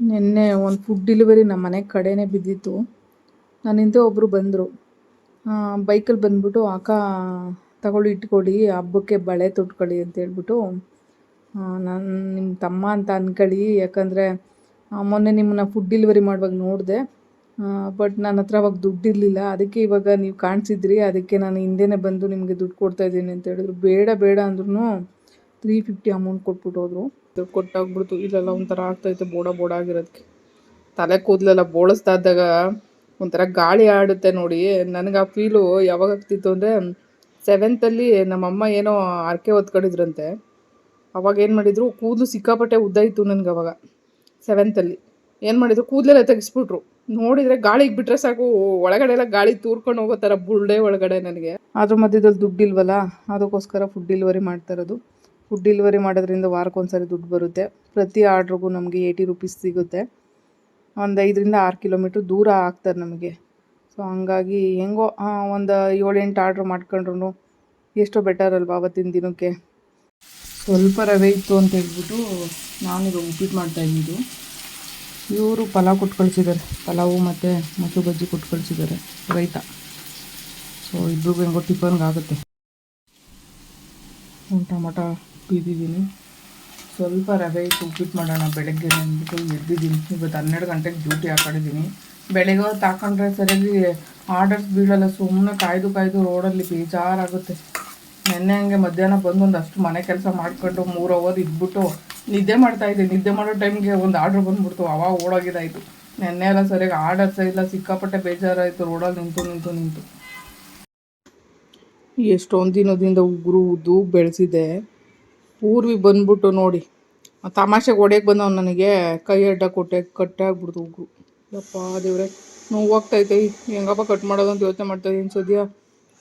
ನಿನ್ನೆ ಒಂದು food delivery ನಮ್ಮ ಮನೆ ಕಡೆನೇ ಬಿದ್ದಿತ್ತು. ನಾನು ಹಿಂದೆ ಒಬ್ಬರು ಬಂದರು. ಬೈಕಲ್ಲಿ ಬಂದುಬಿಟ್ಟು, ಅಕ್ಕ, ತಗೊಳ್ಳಿ ಇಟ್ಕೊಳ್ಳಿ ಹಬ್ಬಕ್ಕೆ ಬಳೆ ತೊಟ್ಕೊಳ್ಳಿ ಅಂತ ಹೇಳ್ಬಿಟ್ಟು ನಾನು ನಿಮ್ಮ ತಮ್ಮ ಅಂತ ಅಂದ್ಕೊಳ್ಳಿ ಯಾಕಂದರೆ ಮೊನ್ನೆ ನಿಮ್ಮನ್ನ ಫುಡ್ ಡೆಲಿವರಿ ಮಾಡುವಾಗ ನೋಡಿದೆ. ಬಟ್ ನನ್ನ ಹತ್ರ ಅವಾಗ ದುಡ್ಡಿರಲಿಲ್ಲ ಅದಕ್ಕೆ ಇವಾಗ ನೀವು ಕಾಣಿಸಿದ್ರಿ. ಅದಕ್ಕೆ ನಾನು ಹಿಂದೆನೇ ಬಂದು ನಿಮಗೆ ದುಡ್ಡು ಕೊಡ್ತಾ ಇದ್ದೀನಿ ಅಂತ ಹೇಳಿದ್ರು. ಬೇಡ ಬೇಡ ಅಂದ್ರೂ ತ್ರೀ ಫಿಫ್ಟಿ ಅಮೌಂಟ್ ಕೊಟ್ಬಿಟ್ಟು ಹೋದರು ದುಡ್ಡು ಕೊಟ್ಟಾಗ್ಬಿಡ್ತು. ಇಲ್ಲೆಲ್ಲ ಒಂಥರ ಆಗ್ತೈತೆ, ಬೋಡ ಬೋಡ ಆಗಿರೋದಕ್ಕೆ ತಲೆ ಕೂದಲೆಲ್ಲ ಬೋಳಿಸ್ತಾ ಇದ್ದಾಗ ಒಂಥರ ಗಾಳಿ ಆಡುತ್ತೆ ನೋಡಿ. ನನಗೆ ಆ ಫೀಲು ಯಾವಾಗ ಆಗ್ತಿತ್ತು ಅಂದರೆ ಸೆವೆಂತಲ್ಲಿ ನಮ್ಮಮ್ಮ ಏನೋ ಅರ್ಕೆ ಹೊತ್ಕೊಂಡಿದ್ರಂತೆ. ಅವಾಗ ಏನು ಮಾಡಿದ್ರು, ಕೂದಲು ಸಿಕ್ಕಾಪಟ್ಟೆ ಉದ್ದ ಇತ್ತು ನನಗೆ ಅವಾಗ ಸೆವೆಂತಲ್ಲಿ ಏನು ಮಾಡಿದ್ರು, ಕೂದಲೆಲ್ಲ ತೆಗೆಸ್ಬಿಟ್ರು. ನೋಡಿದರೆ ಗಾಳಿಗೆ ಬಿಟ್ಟರೆ ಸಾಕು, ಒಳಗಡೆ ಎಲ್ಲ ಗಾಳಿ ತೂರ್ಕೊಂಡು ಹೋಗೋ ಥರ ಬುಲ್ಡೆ ಒಳಗಡೆ ನನಗೆ. ಅದ್ರ ಮಧ್ಯದಲ್ಲಿ ದುಡ್ಡಿಲ್ವಲ್ಲ, ಅದಕ್ಕೋಸ್ಕರ ಫುಡ್ ಡೆಲಿವರಿ ಮಾಡ್ತಾ ಇರೋದು. ಫುಡ್ ಡೆಲಿವರಿ ಮಾಡೋದ್ರಿಂದ ವಾರಕ್ಕೊಂದ್ಸರಿ ದುಡ್ಡು ಬರುತ್ತೆ. ಪ್ರತಿ ಆರ್ಡ್ರಿಗೂ ನಮಗೆ ಏಯ್ಟಿ ರುಪೀಸ್ ಸಿಗುತ್ತೆ. ಒಂದು ಐದರಿಂದ ಆರು ಕಿಲೋಮೀಟ್ರ್ ದೂರ ಆಗ್ತಾರೆ ನಮಗೆ. ಸೊ ಹಂಗಾಗಿ ಹೆಂಗೋ ಒಂದು ಏಳೆಂಟು ಆರ್ಡ್ರ್ ಮಾಡ್ಕೊಂಡ್ರು ಎಷ್ಟೋ ಬೆಟರ್ ಅಲ್ವಾ ಅವತ್ತಿನ ದಿನಕ್ಕೆ. ಸ್ವಲ್ಪ ರವೆ ಇತ್ತು ಅಂತ ಹೇಳ್ಬಿಟ್ಟು ನಾನೀಗ ಉಪ್ಪಿಟ್ಟು ಮಾಡ್ತಾ ಇದ್ದಿದ್ದು ಇವರು ಪಲಾವ್ ಕೊಟ್ಟು ಕಳಿಸಿದ್ದಾರೆ. ಪಲಾವು ಮತ್ತು ಮೊಸರು ಬಜ್ಜಿ ಕೊಟ್ಟು ಕಳಿಸಿದ್ದಾರೆ, ರೈತ. ಸೊ ಇಬ್ರಿಗೂ ಹೆಂಗೋ ಟಿಫನ್ಗೆ ಆಗುತ್ತೆ ಟೊಮೊಟೊ. ಬೀದಿದ್ದೀನಿ ಸ್ವಲ್ಪ ರವೆ ಇಟ್ಟು ಉಪ್ಪಿಟ್ಟು ಮಾಡೋಣ. ಬೆಳಗ್ಗೆ ಅಂದ್ಬಿಟ್ಟು ಎದ್ದಿದ್ದೀನಿ ಇವತ್ತು ಹನ್ನೆರಡು ಗಂಟೆಗೆ ಡ್ಯೂಟಿ ಹಾಕೊಂಡಿದ್ದೀನಿ. ಬೆಳಗ್ಗೆ ಹೊತ್ತು ಹಾಕೊಂಡ್ರೆ ಸರಿಯಾಗಿ ಆರ್ಡರ್ಸ್ ಬೀಳಲ್ಲ. ಸುಮ್ಮನೆ ಕಾಯ್ದು ಕಾಯ್ದು ರೋಡಲ್ಲಿ ಬೇಜಾರಾಗುತ್ತೆ. ನೆನ್ನೆ ಹಂಗೆ ಮಧ್ಯಾಹ್ನ ಬಂದು ಒಂದು ಅಷ್ಟು ಮನೆ ಕೆಲಸ ಮಾಡ್ಕೊಂಡು ಮೂರು ಅವರ್ ಇದ್ಬಿಟ್ಟು ನಿದ್ದೆ ಮಾಡ್ತಾ ಇದ್ದೆ ನಿದ್ದೆ ಮಾಡೋ ಟೈಮ್ಗೆ ಒಂದು ಆರ್ಡ್ರ್ ಬಂದ್ಬಿಡ್ತು. ಅವಾಗ ಓಡೋಗಿದ್ದಾಯಿತು. ನೆನ್ನೆ ಎಲ್ಲ ಸರಿಯಾಗಿ ಆರ್ಡರ್ಸ್ ಇಲ್ಲ. ಸಿಕ್ಕಾಪಟ್ಟೆ ಬೇಜಾರಾಯಿತು. ರೋಡಲ್ಲಿ ನಿಂತು ನಿಂತು ನಿಂತು. ಎಷ್ಟೊಂದು ದಿನದಿಂದ ಉಗುರು ಉದ್ದು ಬೆಳೆಸಿದೆ. ಪೂರ್ವಿ ಬಂದ್ಬಿಟ್ಟು ನೋಡಿ. ತಮಾಷೆಗೆ ಹೊಡೆಯಕ್ಕೆ ಬಂದವ್ ನನಗೆ ಕೈ ಅಡ್ಡ ಕೊಟ್ಟೆ ಕಟ್ಟಾಗ್ಬಿಡ್ತು ಉಗುರು ಯಪ್ಪ ದೇವ್ರೆ, ನೋವು ಹೋಗ್ತೈತೆ ಹೆಂಗಪ್ಪ ಕಟ್ ಮಾಡೋದು ಅಂತ ಯೋಚನೆ ಮಾಡ್ತಾ ಇದ್ದೀನಿ ಸದ್ಯ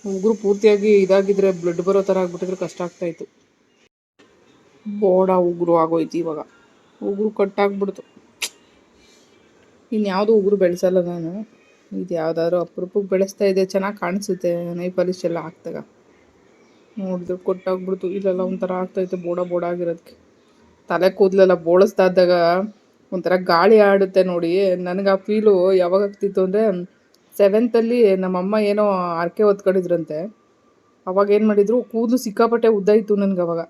ಉಗುರು ಪೂರ್ತಿಯಾಗಿ ಇದಾಗಿದ್ರೆ ಬ್ಲಡ್ ಬರೋ ಥರ ಆಗ್ಬಿಟ್ಟಿದ್ರೆ ಕಷ್ಟ ಆಗ್ತಾಯಿತ್ತು ಬೋಡ ಉಗುರು ಆಗೋಯ್ತು ಇವಾಗ. ಉಗುರು ಕಟ್ಟಾಗ್ಬಿಡ್ತು. ಇನ್ಯಾವುದು ಉಗುರು ಬೆಳೆಸಲ್ಲ ನಾನು. ಇದು ಯಾವುದಾದ್ರು ಅಪರೂಪಕ್ಕೆ ಬೆಳೆಸ್ತಾ ಇದೆ, ಚೆನ್ನಾಗಿ ಕಾಣಿಸುತ್ತೆ ನೈ ಪಾಲಿಶ್ ಎಲ್ಲ ಹಾಕ್ದಾಗ. ನೋಡಿದ್ರೆ ಕೊಟ್ಟಾಗ್ಬಿಡ್ತು. ಇಲ್ಲೆಲ್ಲ ಒಂಥರ ಆಗ್ತೈತೆ, ಬೋಡ ಬೋಡ ಆಗಿರೋದಕ್ಕೆ ತಲೆ ಕೂದಲೆಲ್ಲ ಬೋಳಿಸ್ತಾ ಇದ್ದಾಗ ಒಂಥರ ಗಾಳಿ ಆಡುತ್ತೆ ನೋಡಿ. ನನಗೆ ಆ ಫೀಲು ಯಾವಾಗ ಆಗ್ತಿತ್ತು ಅಂದರೆ ಸೆವೆಂತಲ್ಲಿ ನಮ್ಮಮ್ಮ ಏನೋ ಹರಕೆ ಹೊತ್ಕೊಂಡಿದ್ರಂತೆ. ಅವಾಗ ಏನು ಮಾಡಿದರು, ಕೂದಲು ಸಿಕ್ಕಾಪಟ್ಟೆ ಉದ್ದ ಇತ್ತು ನನಗೆ ಅವಾಗ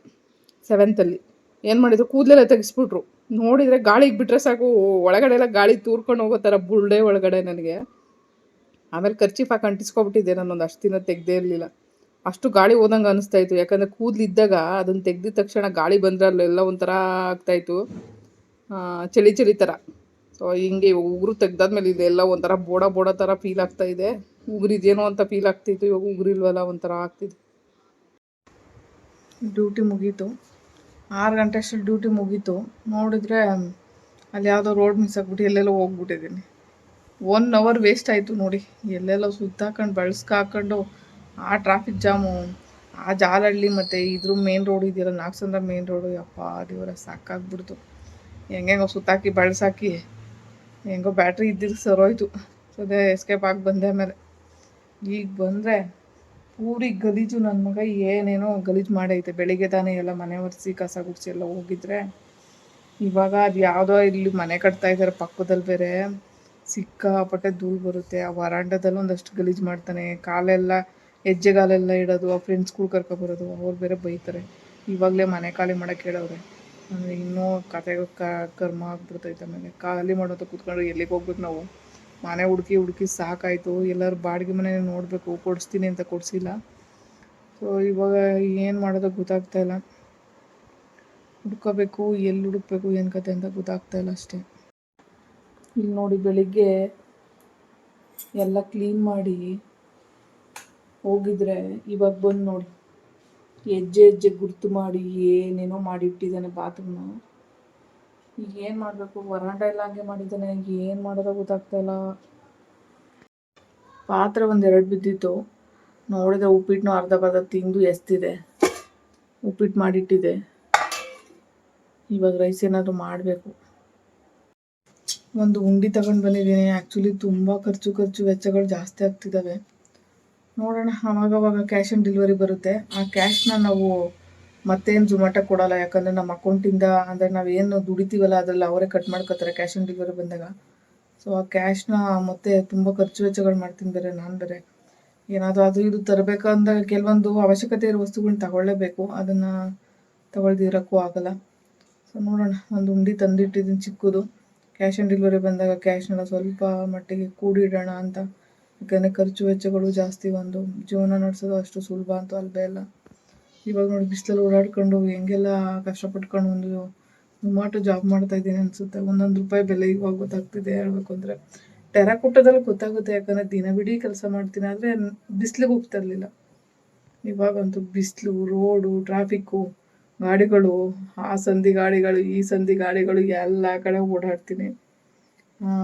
ಸೆವೆಂತಲ್ಲಿ ಏನು ಮಾಡಿದ್ರು, ಕೂದಲೆಲ್ಲ ತೆಗೆಸ್ಬಿಟ್ರು. ನೋಡಿದರೆ ಗಾಳಿಗೆ ಬಿಟ್ಟರೆ ಸಾಕು, ಒಳಗಡೆ ಎಲ್ಲ ಗಾಳಿ ತೂರ್ಕೊಂಡು ಹೋಗೋ ಥರ ಬುಲ್ಡೆ ಒಳಗಡೆ ನನಗೆ. ಆಮೇಲೆ ಖರ್ಚಿಫ್ ಹಾಕಿ ಅಂಟಿಸ್ಕೊಬಿಟ್ಟಿದ್ದೆ ನಾನೊಂದು ಅಷ್ಟು ದಿನ ತೆಗ್ದೇ ಇರಲಿಲ್ಲ. ಅಷ್ಟು ಗಾಳಿ ಹೋದಂಗೆ ಅನಿಸ್ತಾ ಇತ್ತು. ಯಾಕಂದರೆ ಕೂದಲು ಇದ್ದಾಗ ಅದನ್ನು ತೆಗ್ದಿದ ತಕ್ಷಣ ಗಾಳಿ ಬಂದರೆ ಅಲ್ಲೆಲ್ಲ ಒಂಥರ ಆಗ್ತಾಯಿತ್ತು ಚಳಿ ಚಳಿ ಥರ. ಸೊ ಹಿಂಗೆ ಉಗುರು ತೆಗ್ದಾದ್ಮೇಲೆ ಇದೆಲ್ಲ ಒಂಥರ ಬೋಡ ಬೋಡ ಥರ ಫೀಲ್ ಆಗ್ತಾ ಇದೆ. ಉಗುರಿದೇನೋ ಅಂತ ಫೀಲ್ ಆಗ್ತಿತ್ತು. ಇವಾಗ ಉಗುರಿಲ್ವಲ್ಲ ಒಂಥರ ಆಗ್ತಿದೆ. ಡ್ಯೂಟಿ ಮುಗೀತು. ಆರು ಗಂಟೆ ಅಷ್ಟು ಡ್ಯೂಟಿ ಮುಗೀತು. ನೋಡಿದ್ರೆ ಅಲ್ಲಿ ಯಾವುದೋ ರೋಡ್ ಮಿಸ್ ಆಗ್ಬಿಟ್ಟು ಎಲ್ಲೆಲ್ಲೋ ಹೋಗ್ಬಿಟ್ಟಿದ್ದೀನಿ. ಒನ್ ಅವರ್ ವೇಸ್ಟ್ ಆಯಿತು ನೋಡಿ. ಎಲ್ಲೆಲ್ಲೋ ಸುತ್ತಾಕೊಂಡು, ಬಳಸ್ಕ ಹಾಕೊಂಡು ಆ ಟ್ರಾಫಿಕ್ ಜಾಮು ಆ ಜಾಲಹಳ್ಳಿ ಮತ್ತು ಇದ್ರ ಮೇನ್ ರೋಡ್ ಇದೆಯಲ್ಲ, ನಾಗಸಂದ್ರ ಮೇನ್ ರೋಡು ಯಪ್ಪ ದೇವರ ಸಾಕಾಗ್ಬಿಡ್ತು. ಹೆಂಗೆಂಗೋ ಸುತ್ತಾಕಿ, ಬಳಸಾಕಿ, ಹೆಂಗೋ ಬ್ಯಾಟ್ರಿ ಇದ್ದಿದ್ದು ಸರೋಯ್ತು. ಸದೇ ಎಸ್ಕೇಪ್ ಆಗಿ ಬಂದೆ ಆಮೇಲೆ. ಈಗ ಬಂದರೆ ಪೂರಿ ಗಲೀಜು ನನ್ನ ಮಗ, ಏನೇನೋ ಗಲೀಜು ಮಾಡೈತೆ. ಬೆಳಿಗ್ಗೆ ತಾನೇ ಎಲ್ಲ ಮನೆ ಒರೆಸಿ, ಕಸ ಗುಡಿಸಿ ಎಲ್ಲ ಹೋಗಿದ್ರೆ. ಇವಾಗ ಅದು ಯಾವುದೋ ಇಲ್ಲಿ ಮನೆ ಕಟ್ತಾ ಇದ್ದಾರೆ ಪಕ್ಕದಲ್ಲಿ ಬೇರೆ. ಸಿಕ್ಕಾಪಟ್ಟೆ ಧೂಳು ಬರುತ್ತೆ. ಆ ವರಾಂಡದಲ್ಲಿ ಒಂದಷ್ಟು ಗಲೀಜು ಮಾಡ್ತಾನೆ. ಕಾಲೆಲ್ಲ ಹೆಜ್ಜೆಗಾಲೆಲ್ಲ ಇಡೋದು, ಆ ಫ್ರೆಂಡ್ಸ್ಗಳು ಕರ್ಕೊಬರೋದು ಅವ್ರು ಬೇರೆ ಬೈತಾರೆ. ಇವಾಗಲೇ ಮನೆ ಖಾಲಿ ಮಾಡೋಕೆ ಹೇಳವ್ರೆ. ಅಂದರೆ ಇನ್ನೂ ಕತೆ ಕರ್ಮ ಆಗ್ಬಿಡ್ತೈತೆ ಆಮೇಲೆ. ಖಾಲಿ ಮಾಡೋದು ಕೂತ್ಕೊಂಡು ಎಲ್ಲಿಗೆ ಹೋಗ್ಬೇಕು ನಾವು? ಮನೆ ಹುಡುಕಿ ಹುಡುಕಿ ಸಾಕಾಯಿತು. ಎಲ್ಲರೂ ಬಾಡಿಗೆ ಮನೆ ನೋಡಬೇಕು. ಕೊಡಿಸ್ತೀನಿ ಅಂತ ಕೊಡಿಸಿಲ್ಲ. ಸೊ ಇವಾಗ ಏನು ಮಾಡೋದು ಗೊತ್ತಾಗ್ತಾ ಇಲ್ಲ. ಹುಡ್ಕೋಬೇಕು, ಎಲ್ಲಿ ಹುಡುಕ್ಬೇಕು, ಏನು ಕತೆ ಅಂತ ಗೊತ್ತಾಗ್ತಾ ಇಲ್ಲ ಅಷ್ಟೇ. ಇಲ್ಲಿ ನೋಡಿ ಬೆಳಿಗ್ಗೆ ಎಲ್ಲ ಕ್ಲೀನ್ ಮಾಡಿ ಹೋಗಿದ್ರೆ ಇವಾಗ ಬಂದು ನೋಡಿ. ಹೆಜ್ಜೆ ಹೆಜ್ಜೆ ಗುರ್ತು ಮಾಡಿ ಏನೇನೋ ಮಾಡಿಟ್ಟಿದ್ದಾನೆ ಬಾತ್ರೂಮ್ನ ಈಗ ಏನು ಮಾಡಬೇಕು? ವರಾಂಡ ಎಲ್ಲ ಹಂಗೆ ಮಾಡಿದ್ದಾನೆ. ಏನು ಮಾಡೋದ ಗೊತ್ತಾಗ್ತಾ ಇಲ್ಲ. ಪಾತ್ರೆ ಒಂದೆರಡು ಬಿದ್ದಿತ್ತು. ನೋಡಿದ್ರೆ ಉಪ್ಪಿಟ್ಟನ್ನು ಅರ್ಧ ಬರ್ಧ ತಿಂದು ಎಸ್ತಿದೆ. ಉಪ್ಪಿಟ್ಟು ಮಾಡಿಟ್ಟಿದೆ. ಇವಾಗ ರೈಸ್ ಏನಾದರೂ ಮಾಡಬೇಕು. ಒಂದು ಉಂಡಿ ತಗೊಂಡು ಬಂದಿದ್ದೀನಿ. ಆ್ಯಕ್ಚುಲಿ ತುಂಬ ಖರ್ಚು ಖರ್ಚು ವೆಚ್ಚಗಳು ಜಾಸ್ತಿ ಆಗ್ತಿದ್ದಾವೆ ನೋಡೋಣ ಆವಾಗವಾಗ ಕ್ಯಾಶ್ ಆನ್ ಡೆಲಿವರಿ ಬರುತ್ತೆ. ಆ ಕ್ಯಾಶ್ನ ನಾವು ಮತ್ತೇನು ಝೊಮ್ಯಾಟೊ ಕೊಡಲ್ಲ, ಯಾಕಂದರೆ ನಮ್ಮ ಅಕೌಂಟಿಂದ ಅಂದರೆ ನಾವೇನು ದುಡಿತೀವಲ್ಲ, ಅದರಲ್ಲಿ ಅವರೇ ಕಟ್ ಮಾಡ್ಕೋತಾರೆ ಕ್ಯಾಶ್ ಆನ್ ಡೆಲಿವರಿ ಬಂದಾಗ. ಸೊ ಆ ಕ್ಯಾಶ್ನ ಮತ್ತೆ ತುಂಬ ಖರ್ಚು ವೆಚ್ಚಗಳು ಮಾಡ್ತೀನಿ ಬೇರೆ ನಾನು ಬೇರೆ. ಏನಾದರೂ ಅದು ಇದು ತರಬೇಕಂದಾಗ ಕೆಲವೊಂದು ಅವಶ್ಯಕತೆ ಇರೋ ವಸ್ತುಗಳನ್ನ ತಗೊಳ್ಳೇಬೇಕು. ಅದನ್ನು ತಗೊಳ್ದಿರೋಕ್ಕೂ ಆಗಲ್ಲ. ಸೊ ನೋಡೋಣ. ಒಂದು ಉಂಡಿ ತಂದಿಟ್ಟಿದ್ದೀನಿ ಚಿಕ್ಕದು. ಕ್ಯಾಶ್ ಆನ್ ಡೆಲಿವರಿ ಬಂದಾಗ ಕ್ಯಾಶ್ನೆಲ್ಲ ಸ್ವಲ್ಪ ಮಟ್ಟಿಗೆ ಕೂಡಿಡೋಣ ಅಂತ ಯಾಕಂದರೆ ಖರ್ಚು ವೆಚ್ಚಗಳು ಜಾಸ್ತಿ ಒಂದು ಜೀವನ ನಡೆಸೋದು ಅಷ್ಟು ಸುಲಭ ಅಂತ ಅಲ್ಲ ಅಲ್ಲ ಇವಾಗ ನೋಡಿ ಬಿಸಿಲಲ್ಲಿ ಓಡಾಡ್ಕೊಂಡು ಹೆಂಗೆಲ್ಲ ಕಷ್ಟಪಟ್ಕೊಂಡು ಒಂದು ಮಾಟು ಜಾಬ್ ಮಾಡ್ತಾ ಇದ್ದೀನಿ ಅನಿಸುತ್ತೆ. ಒಂದೊಂದು ರೂಪಾಯಿ ಬೆಲೆ ಇವಾಗ ಗೊತ್ತಾಗ್ತಿದೆ ಹೇಳಬೇಕು ಅಂದರೆ. ಟೆರಾಕೋಟದಲ್ಲಿ ಗೊತ್ತಾಗುತ್ತೆ ಯಾಕಂದರೆ ದಿನವಿಡೀ ಕೆಲಸ ಮಾಡ್ತೀನಿ ಆದರೆ ಬಿಸಿಲಿಗೆ ಹೋಗ್ತಾ ಇರಲಿಲ್ಲ. ಇವಾಗಂತೂ ಬಿಸಿಲು ರೋಡು ಟ್ರಾಫಿಕ್ಕು ಗಾಡಿಗಳು, ಆ ಸಂಧಿ ಗಾಡಿಗಳು, ಈ ಸಂಧಿ ಗಾಡಿಗಳು ಎಲ್ಲ ಕಡೆ ಓಡಾಡ್ತೀನಿ.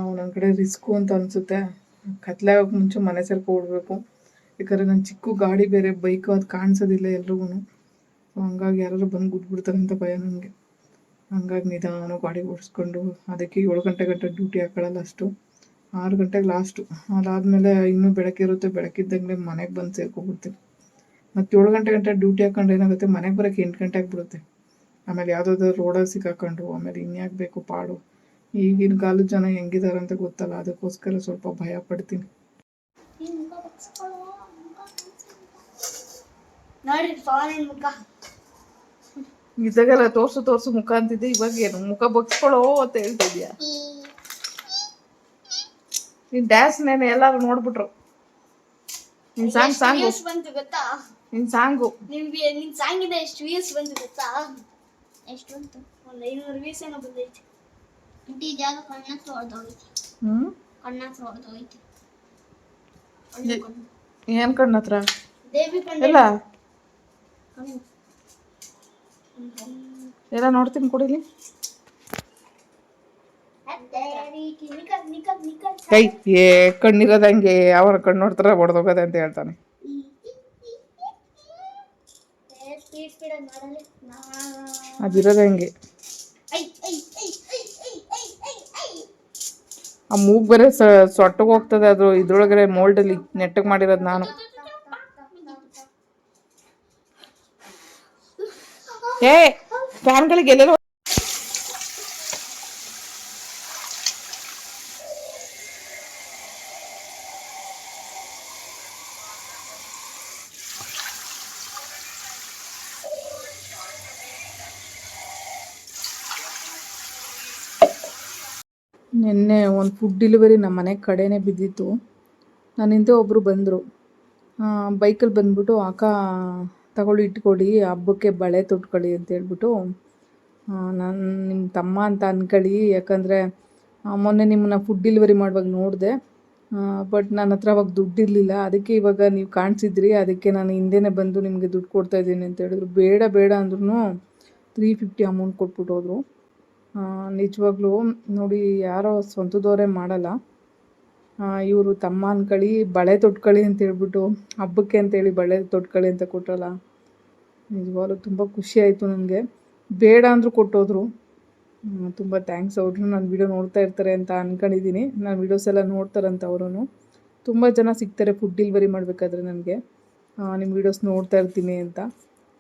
ಒಂದೊಂದು ಕಡೆ ರಿಸ್ಕು ಅಂತ ಅನಿಸುತ್ತೆ. ಕತ್ಲಾಗಕ್ಕೆ ಮುಂಚೆ ಮನೆ ಓಡಬೇಕು ಯಾಕಂದರೆ ನನ್ನ ಚಿಕ್ಕ ಗಾಡಿ ಬೇರೆ ಬೈಕು ಅದು ಕಾಣಿಸೋದಿಲ್ಲ ಎಲ್ರಿಗೂ ಹಂಗಾಗಿ ಯಾರಾದ್ರು ಬಂದು ಗುದ್ಬಿಡ್ತಾರೆ ಅಂತ ಭಯ ನನಗೆ. ಹಂಗಾಗಿ ನಿಧಾನ ಗಾಡಿ ಓಡಿಸ್ಕೊಂಡು, ಅದಕ್ಕೆ ಏಳು ಗಂಟೆ ಗಂಟೆ ಡ್ಯೂಟಿ ಹಾಕೊಳ್ಳಲ್ಲ ಅಷ್ಟು. ಆರು ಗಂಟೆಗೆ ಲಾಸ್ಟು ಅದಾದಮೇಲೆ ಇನ್ನೂ ಬೆಳಕಿರುತ್ತೆ ಬೆಳಕಿದ್ದಂಗೆ ಮನೆಗೆ ಬಂದು ಸೇರ್ಕೊಬಿಡ್ತೀನಿ. ಮತ್ತು ಏಳು ಗಂಟೆ ಗಂಟೆ ಡ್ಯೂಟಿ ಹಾಕೊಂಡು ಏನಾಗುತ್ತೆ, ಮನೆಗೆ ಬರೋಕ್ಕೆ ಎಂಟು ಗಂಟೆ ಆಗಿಬಿಡುತ್ತೆ. ಆಮೇಲೆ ಯಾವುದಾದ್ರು ರೋಡಲ್ಲಿ ಸಿಕ್ಕಾಕೊಂಡು ಆಮೇಲೆ ಇನ್ಯಾಕೆ ಬೇಕು, ಪಾಡು. ಈಗಿನ ಕಾಲದ ಜನ ಹೆಂಗಿದ್ದಾರೆ ಅಂತ ಗೊತ್ತಲ್ಲ ಅದಕ್ಕೋಸ್ಕರ ಸ್ವಲ್ಪ ಭಯ ಪಡ್ತೀನಿ. ಇದ್ದಾಗೆಲ್ಲ ತೋರ್ಸು ತೋರ್ಸು ಮುಖ ಅಂತಿದ್ದೆ ಇವಾಗ ಏನು ಮುಖ ಬಗ್ಸ್ಕೊಳ್ಳೋ ಅಂತ ಹೇಳ್ತಿದ್ಯಾ? ನಿನ್ ಡ್ಯಾನ್ಸ್ ನೇನೆ ಎಲ್ಲಾರು ನೋಡ್ಬಿಟ್ರು. ನಿನ್ ಸಾಂಗ್ ಸಾಂಗ್ ಬಂತು ಗೊತ್ತಾ? ನಿನ್ ಸಾಂಗು ನಿಮ್ಗೆ ನಿನ್ ಸಾಂಗಿದೆ ಎಷ್ಟು ವ್ಯೂಸ್ ಬಂತು ಗೊತ್ತಾ? ಎಷ್ಟು ಬಂತು? ಒಂದ್ ಐನೂರು ವ್ಯೂಸ್ ಏನೋ ಬಂದೈತಿ. टीजा ಏನು ಕಣ್ಣತ್ರ ದೇವಿ ಎಲ್ಲ ಎಲ್ಲ ನೋಡ್ತೀನಿ ಕೊಡಿಲಿ. ಕೈ ಏ ಕಣ್ಣಿರೋದಂಗೆ ಅವರ ಕಣ್ಣು ನೋಡ್ತಾರ ಹೊಡೆದೋಗದೆ ಅಂತ ಹೇಳ್ತಾನೆ. ಅದಿರೋದಂಗೆ ಆ ಮೂಗ್ ಬೇರೆ ಸೊಟ್ಟಗ್ ಹೋಗ್ತದೆ. ಅದು ಇದ್ರೊಳಗಡೆ ಮೋಲ್ಡಲ್ಲಿ ನೆಟ್ಟಗ್ ಮಾಡಿರೋದು ನಾನು. ಏ ಫ್ಯಾನ್ಗಳಿಗೆ ಎಲ್ಲೆಲ್ಲ ನಿನ್ನೆ ಒಂದು ಫುಡ್ ಡೆಲಿವರಿ ನಮ್ಮ ಮನೆ ಕಡೆನೇ ಬಿದ್ದಿತ್ತು. ನನ್ನ ಹಿಂದೆ ಒಬ್ಬರು ಬಂದರು ಬೈಕಲ್ಲಿ ಬಂದ್ಬಿಟ್ಟು ಅಕ್ಕ ತಗೊಳ್ಳಿ ಇಟ್ಕೊಳ್ಳಿ, ಹಬ್ಬಕ್ಕೆ ಬಳೆ ತೊಟ್ಕೊಳ್ಳಿ ಅಂತ ಹೇಳ್ಬಿಟ್ಟು ನಾನು ನಿಮ್ಮ ತಮ್ಮ ಅಂತ ಅಂದ್ಕೊಳ್ಳಿ ಯಾಕಂದರೆ ಮೊನ್ನೆ ನಿಮ್ಮನ್ನ ಫುಡ್ ಡೆಲಿವರಿ ಮಾಡುವಾಗ ನೋಡಿದೆ. ಬಟ್ ನನ್ನ ಹತ್ರ ಅವಾಗ ದುಡ್ಡಿರಲಿಲ್ಲ ಅದಕ್ಕೆ ಇವಾಗ ನೀವು ಕಾಣಿಸಿದ್ರಿ. ಅದಕ್ಕೆ ನಾನು ಹಿಂದೆನೇ ಬಂದು ನಿಮಗೆ ದುಡ್ಡು ಕೊಡ್ತಾ ಇದ್ದೀನಿ ಅಂತ ಹೇಳಿದ್ರು. ಬೇಡ ಬೇಡ ಅಂದ್ರೂ ತ್ರೀ ಫಿಫ್ಟಿ ಅಮೌಂಟ್ ಕೊಟ್ಬಿಟ್ಟು ಹೋದರು ನಿಜವಾಗ್ಲೂ ನೋಡಿ, ಯಾರೋ ಸ್ವಂತದವರೇ ಮಾಡಲ್ಲ. ಇವರು ತಮ್ಮ ಅನ್ಕಳಿ ಬಳೆ ತೊಟ್ಕೊಳ್ಳಿ ಅಂತ ಹೇಳ್ಬಿಟ್ಟು ಹಬ್ಬಕ್ಕೆ ಅಂತೇಳಿ ಬಳೆ ತೊಟ್ಕೊಳ್ಳಿ ಅಂತ ಕೊಟ್ಟಲ್ಲ ನಿಜವಾಗ್ಲೂ ತುಂಬ ಖುಷಿ ಆಯಿತು ನನಗೆ. ಬೇಡ ಅಂದರೂ ಕೊಟ್ಟೋದ್ರು. ತುಂಬ ಥ್ಯಾಂಕ್ಸ್ ಅವ್ರು ನನ್ನ ವಿಡಿಯೋ ನೋಡ್ತಾ ಇರ್ತಾರೆ ಅಂತ ಅಂದ್ಕೊಂಡಿದ್ದೀನಿ ನನ್ನ ವೀಡಿಯೋಸ್ ಎಲ್ಲ ನೋಡ್ತಾರಂತ ಅವರು ತುಂಬ ಜನ ಸಿಗ್ತಾರೆ ಫುಡ್ ಡೆಲಿವರಿ ಮಾಡಬೇಕಾದ್ರೆ ನನಗೆ. ನಿಮ್ಮ ವೀಡಿಯೋಸ್ ನೋಡ್ತಾ ಇರ್ತೀನಿ ಅಂತ.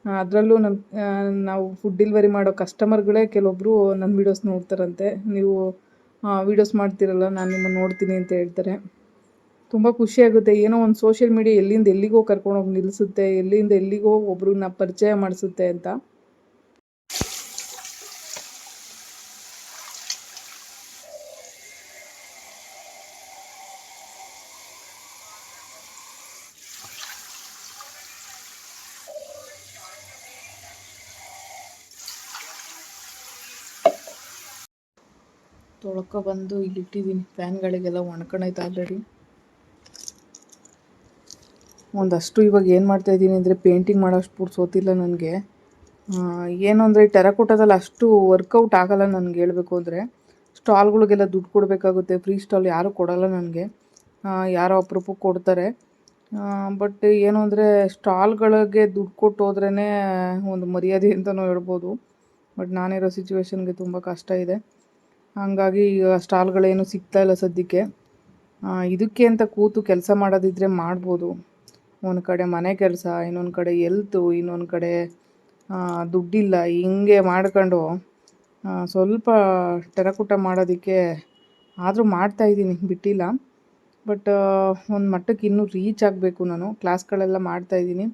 ಅದರಲ್ಲೂ ನಮ್ಮ ನಾವು ಫುಡ್ ಡೆಲಿವರಿ ಮಾಡೋ ಕಸ್ಟಮರ್ಗಳೇ ಕೆಲವೊಬ್ಬರು ನನ್ನ ವೀಡಿಯೋಸ್ ನೋಡ್ತಾರಂತೆ. ನೀವು ವೀಡಿಯೋಸ್ ಮಾಡ್ತೀರಲ್ಲ, ನಾನು ನಿಮ್ಮನ್ನು ನೋಡ್ತೀನಿ ಅಂತ ಹೇಳ್ತಾರೆ. ತುಂಬ ಖುಷಿಯಾಗುತ್ತೆ ಏನೋ ಒಂದು ಸೋಷಿಯಲ್ ಮೀಡಿಯಾ ಎಲ್ಲಿಂದ ಎಲ್ಲಿಗೋ ಕರ್ಕೊಂಡೋಗಿ ನಿಲ್ಲಿಸುತ್ತೆ ಎಲ್ಲಿಂದ ಎಲ್ಲಿಗೋ ಒಬ್ರನ್ನ ಪರಿಚಯ ಮಾಡಿಸುತ್ತೆ ಅಂತ. ತೊಳ್ಕೊ ಬಂದು ಇಲ್ಲಿ ಇಟ್ಟಿದ್ದೀನಿ ಫ್ಯಾನ್ಗಳಿಗೆಲ್ಲ ಒಣ್ಕೊಳೈತೆ ಆಲ್ರೆಡಿ ಒಂದಷ್ಟು ಇವಾಗ ಏನು ಮಾಡ್ತಾಯಿದ್ದೀನಿ ಅಂದರೆ ಪೇಂಟಿಂಗ್ ಮಾಡೋಷ್ಟು ಪುರ್ಸೋತಿಲ್ಲ ನನಗೆ. ಏನು ಅಂದರೆ ಟೆರಕೋಟದಲ್ಲಿ ಅಷ್ಟು ವರ್ಕೌಟ್ ಆಗಲ್ಲ ನನಗೆ ಹೇಳಬೇಕು ಅಂದರೆ. ಸ್ಟಾಲ್ಗಳಿಗೆಲ್ಲ ದುಡ್ಡು ಕೊಡಬೇಕಾಗುತ್ತೆ ಫ್ರೀ ಸ್ಟಾಲ್ ಯಾರೂ ಕೊಡಲ್ಲ ನನಗೆ. ಯಾರೋ ಅಪರೂಪಕ್ಕೆ ಕೊಡ್ತಾರೆ. ಬಟ್ ಏನು ಅಂದರೆ ಸ್ಟಾಲ್ಗಳಿಗೆ ದುಡ್ಡು ಕೊಟ್ಟು ಹೋದ್ರೇ ಒಂದು ಮರ್ಯಾದೆ ಅಂತಲೂ ಹೇಳ್ಬೋದು. ಬಟ್ ನಾನಿರೋ ಸಿಚುವೇಶನ್ಗೆ ತುಂಬ ಕಷ್ಟ ಇದೆ. ಹಾಗಾಗಿ ಈಗ ಸ್ಟಾಲ್ಗಳೇನು ಸಿಗ್ತಾ ಇಲ್ಲ ಸದ್ಯಕ್ಕೆ. ಇದಕ್ಕೆ ಅಂತ ಕೂತು ಕೆಲಸ ಮಾಡೋದಿದ್ರೆ ಮಾಡ್ಬೋದು. ಒಂದು ಕಡೆ ಮನೆ ಕೆಲಸ, ಇನ್ನೊಂದು ಕಡೆ ಎಲ್ತು ಇನ್ನೊಂದು ಕಡೆ ದುಡ್ಡಿಲ್ಲ. ಹಿಂಗೆ ಮಾಡ್ಕೊಂಡು ಸ್ವಲ್ಪ ಟೆರಕುಟ ಮಾಡೋದಕ್ಕೆ ಆದರೂ ಮಾಡ್ತಾಯಿದ್ದೀನಿ ಬಿಟ್ಟಿಲ್ಲ. ಬಟ್ ಒಂದು ಮಟ್ಟಕ್ಕೆ ಇನ್ನೂ ರೀಚ್ ಆಗಬೇಕು ನಾನು. ಕ್ಲಾಸ್ಗಳೆಲ್ಲ ಮಾಡ್ತಾಯಿದ್ದೀನಿ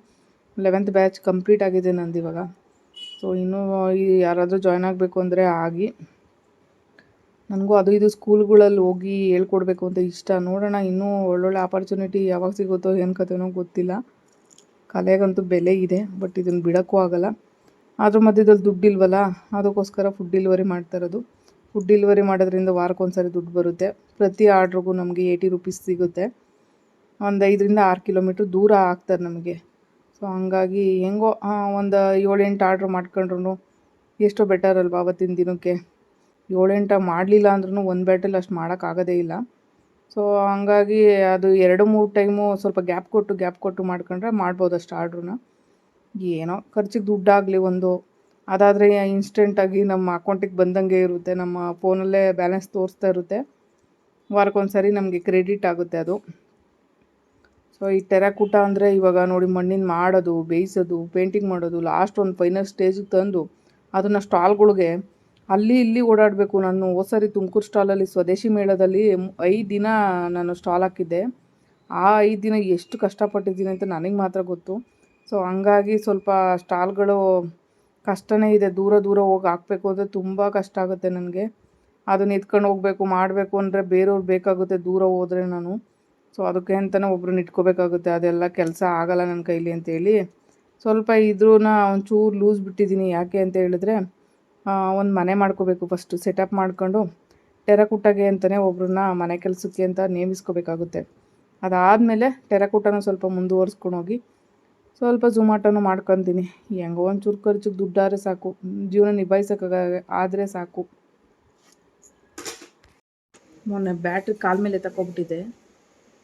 ಲೆವೆಂತ್ ಬ್ಯಾಚ್ ಕಂಪ್ಲೀಟ್ ಆಗಿದೆ ನಂದು ಇವಾಗ ಸೊ ಇನ್ನೂ ಯಾರಾದರೂ ಜಾಯ್ನ್ ಆಗಬೇಕು ಅಂದರೆ ಆಗಿ. ನನಗೂ ಅದು ಇದು ಸ್ಕೂಲ್ಗಳಲ್ಲಿ ಹೋಗಿ ಹೇಳ್ಕೊಡ್ಬೇಕು ಅಂತ ಇಷ್ಟ. ನೋಡೋಣ ಇನ್ನೂ ಒಳ್ಳೊಳ್ಳೆ ಆಪರ್ಚುನಿಟಿ ಯಾವಾಗ ಸಿಗುತ್ತೋ ಏನು ಕತೆನೋ ಗೊತ್ತಿಲ್ಲ. ಕಲೆಗಂತೂ ಬೆಲೆ ಇದೆ ಬಟ್ ಇದನ್ನು ಬಿಡೋಕ್ಕೂ ಆಗಲ್ಲ. ಅದ್ರ ಮಧ್ಯದಲ್ಲಿ ದುಡ್ಡಿಲ್ವಲ್ಲ ಅದಕ್ಕೋಸ್ಕರ ಫುಡ್ ಡಿಲಿವರಿ ಮಾಡ್ತಾ ಇರೋದು. ಫುಡ್ ಡೆಲಿವರಿ ಮಾಡೋದ್ರಿಂದ ವಾರಕ್ಕೊಂದ್ಸರಿ ದುಡ್ಡು ಬರುತ್ತೆ. ಪ್ರತಿ ಆರ್ಡ್ರಿಗೂ ನಮಗೆ ಏಯ್ಟಿ ರುಪೀಸ್ ಸಿಗುತ್ತೆ. ಒಂದು ಐದರಿಂದ ಆರು ಕಿಲೋಮೀಟ್ರ್ ದೂರ ಆಗ್ತಾರೆ ನಮಗೆ. ಸೊ ಹಂಗಾಗಿ ಹೆಂಗೋ ಒಂದು ಏಳೆಂಟು ಆರ್ಡ್ರ್ ಮಾಡ್ಕೊಂಡ್ರು ಎಷ್ಟೋ ಬೆಟರ್ ಅಲ್ವಾ ಅವತ್ತಿನ ದಿನಕ್ಕೆ. ಏಳೆಂಟ ಮಾಡಲಿಲ್ಲ ಅಂದ್ರೂ ಒಂದು ಬ್ಯಾಟಲ್ಲಿ ಅಷ್ಟು ಮಾಡೋಕ್ಕಾಗೋದೇ ಇಲ್ಲ. ಸೊ ಹಂಗಾಗಿ ಅದು ಎರಡು ಮೂರು ಟೈಮು ಸ್ವಲ್ಪ ಗ್ಯಾಪ್ ಕೊಟ್ಟು ಗ್ಯಾಪ್ ಕೊಟ್ಟು ಮಾಡ್ಕೊಂಡ್ರೆ ಮಾಡ್ಬೋದು ಅಷ್ಟು ಆರ್ಡ್ರನ್ನ ಏನೋ ಖರ್ಚಿಗೆ ದುಡ್ಡಾಗಲಿ ಒಂದು. ಅದಾದರೆ ಇನ್ಸ್ಟೆಂಟಾಗಿ ನಮ್ಮ ಅಕೌಂಟಿಗೆ ಬಂದಂಗೆ ಇರುತ್ತೆ. ನಮ್ಮ ಫೋನಲ್ಲೇ ಬ್ಯಾಲೆನ್ಸ್ ತೋರಿಸ್ತಾ ಇರುತ್ತೆ. ವಾರಕ್ಕೊಂದ್ಸರಿ ನಮಗೆ ಕ್ರೆಡಿಟ್ ಆಗುತ್ತೆ ಅದು. ಸೊ ಈ ಟೆರಾಕೂಟ ಅಂದರೆ ಇವಾಗ ನೋಡಿ ಮಣ್ಣಿನ ಮಾಡೋದು, ಬೇಯಿಸೋದು ಪೇಂಟಿಂಗ್ ಮಾಡೋದು ಲಾಸ್ಟ್ ಒಂದು ಫೈನಲ್ ಸ್ಟೇಜಿಗೆ ತಂದು, ಅದನ್ನು ಸ್ಟಾಲ್ಗಳಿಗೆ ಅಲ್ಲಿ ಇಲ್ಲಿ ಓಡಾಡಬೇಕು. ನಾನು ಹೋದ ಸರಿ ತುಮಕೂರು ಸ್ಟಾಲಲ್ಲಿ ಸ್ವದೇಶಿ ಮೇಳದಲ್ಲಿ ಐದು ದಿನ ನಾನು ಸ್ಟಾಲ್ ಹಾಕಿದ್ದೆ. ಆ ಐದು ದಿನ ಎಷ್ಟು ಕಷ್ಟಪಟ್ಟಿದ್ದೀನಿ ಅಂತ ನನಗೆ ಮಾತ್ರ ಗೊತ್ತು. ಸೊ, ಹಂಗಾಗಿ ಸ್ವಲ್ಪ ಸ್ಟಾಲ್ಗಳು ಕಷ್ಟನೇ ಇದೆ. ದೂರ ದೂರ ಹೋಗಿ ಹಾಕಬೇಕು ಅಂದರೆ ತುಂಬ ಕಷ್ಟ ಆಗುತ್ತೆ ನನಗೆ. ಅದನ್ನ ಎತ್ಕೊಂಡು ಹೋಗಬೇಕು, ಮಾಡಬೇಕು ಅಂದರೆ ಬೇರೆಯವ್ರು ಬೇಕಾಗುತ್ತೆ ದೂರ ಹೋದರೆ ನಾನು. ಸೊ, ಅದಕ್ಕೆ ಅಂತಲೇ ಒಬ್ರನ್ನ ಇಟ್ಕೋಬೇಕಾಗುತ್ತೆ. ಅದೆಲ್ಲ ಕೆಲಸ ಆಗಲ್ಲ ನನ್ನ ಕೈಲಿ ಅಂತೇಳಿ. ಸ್ವಲ್ಪ ಇದ್ರೂ ಒಂಚೂರು ಲೂಸ್ ಬಿಟ್ಟಿದ್ದೀನಿ. ಯಾಕೆ ಅಂತ ಹೇಳಿದ್ರೆ ಒಂದು ಮನೆ ಮಾಡ್ಕೋಬೇಕು ಫಸ್ಟು ಸೆಟಪ್ ಮಾಡ್ಕೊಂಡು ಟೆರಕುಟ್ಟಗೆ ಅಂತಲೇ ಒಬ್ರನ್ನ ಮನೆ ಕೆಲಸಕ್ಕೆ ಅಂತ ನೇಮಿಸ್ಕೋಬೇಕಾಗುತ್ತೆ. ಅದಾದಮೇಲೆ ಟೆರಕುಟ್ಟನ ಸ್ವಲ್ಪ ಮುಂದುವರ್ಸ್ಕೊಂಡು ಹೋಗಿ ಸ್ವಲ್ಪ ಝುಮಾಟನೂ ಮಾಡ್ಕೊತೀನಿ. ಹೆಂಗೋ ಒಂಚೂರು ಖರ್ಚಿಗೆ ದುಡ್ಡಾದ್ರೆ ಸಾಕು, ಜೀವನ ನಿಭಾಯಿಸೋಕ್ಕಾಗ ಆದರೆ ಸಾಕು. ಮೊನ್ನೆ ಬ್ಯಾಟ್ರಿ ಕಾಲ್ ಮೇಲೆ ತಗೊಬಿಟ್ಟಿದೆ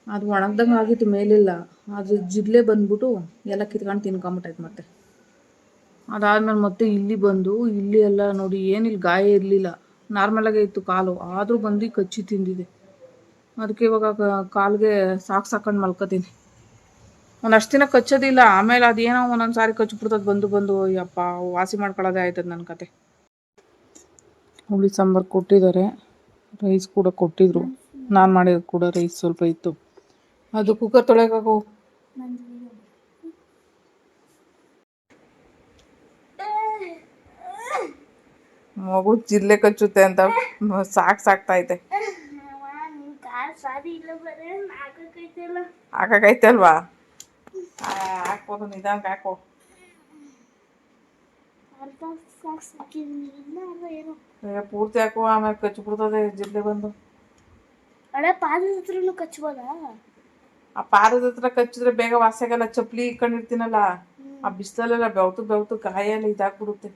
ಅದು ಒಣಗ್ದಂಗೆ ಆಗಿತ್ತು ಮೇಲಿಲ್ಲ ಅದು ಜಿಡ್ಲೆ ಬಂದ್ಬಿಟ್ಟು ಎಲ್ಲ ಕಿತ್ಕೊಂಡು ತಿನ್ಕೊಂಬಿಟ್ಟೈತೆ ಮತ್ತೆ. ಅದಾದ್ಮೇಲೆ ಮತ್ತೆ ಇಲ್ಲಿ ಬಂದು, ಇಲ್ಲಿ ಎಲ್ಲ ನೋಡಿ ಏನಿಲ್ಲ ಗಾಯ ಇರಲಿಲ್ಲ. ನಾರ್ಮಲಾಗೇ ಇತ್ತು ಕಾಲು. ಆದರೂ ಬಂದು ಕಚ್ಚಿ ತಿಂದಿದೆ. ಅದಕ್ಕೆ ಇವಾಗ ಕಾಲಿಗೆ ಸಾಕು ಸಾಕೊಂಡು ಮಲ್ಕೋತೀನಿ. ಒಂದಷ್ಟು ದಿನ ಕಚ್ಚೋದಿಲ್ಲ. ಆಮೇಲೆ ಅದೇನೋ ಒಂದೊಂದು ಸಾರಿ ಕಚ್ಚಿಬಿಡ್ತದೆ ಬಂದು ಬಂದು ಯಪ್ಪ ವಾಸಿ ಮಾಡ್ಕೊಳ್ಳೋದೇ ಆಯ್ತದ ನನ್ನ ಕತೆ. ಹುಳಿ ಸಾಂಬಾರು ಕೊಟ್ಟಿದ್ದಾರೆ ರೈಸ್ ಕೂಡ ಕೊಟ್ಟಿದ್ರು. ನಾನು ಮಾಡಿದ ಕೂಡ ರೈಸ್ ಸ್ವಲ್ಪ ಇತ್ತು. ಅದು ಕುಕ್ಕರ್ ತೊಳೆಗಾಗೋ ಮಗು ಜಿಲ್ಲೆ ಕಚ್ಚುತ್ತೆ ಅಂತ ಸಾಕು ಸಾಕ್ತೈತೆ ಹಾಕೈತೆ ಅಲ್ವಾ ಹಾಕ್ಬೋದು ನಿಧಾನಕ್ಕೆ ಹಾಕೋ. ಪೂರ್ತಿ ಹಾಕೋ ಆಮೇಲೆ ಕಚ್ಚಿಬಿಡ್ತದೆ ಜಿಲ್ಲೆ ಬಂದು. ಹಳೆ ಪಾದದ ಹತ್ರನು ಕಚ್ಬೋದಾ ಆ ಪಾದದ ಹತ್ರ ಕಚ್ಚಿದ್ರೆ ಬೇಗ ವಾಸಿಯಾಗಲ್ಲ ಚಪ್ಪಲಿ ಇಟ್ಕೊಂಡಿರ್ತೀನಲ್ಲ ಆ ಬಿಸಿಲಲ್ಲೆಲ್ಲ ಬೆವ್ತು ಬೆವ್ತು ಗಾಯ ಎಲ್ಲ ಇದಾಗ್ಬಿಡುತ್ತೆ.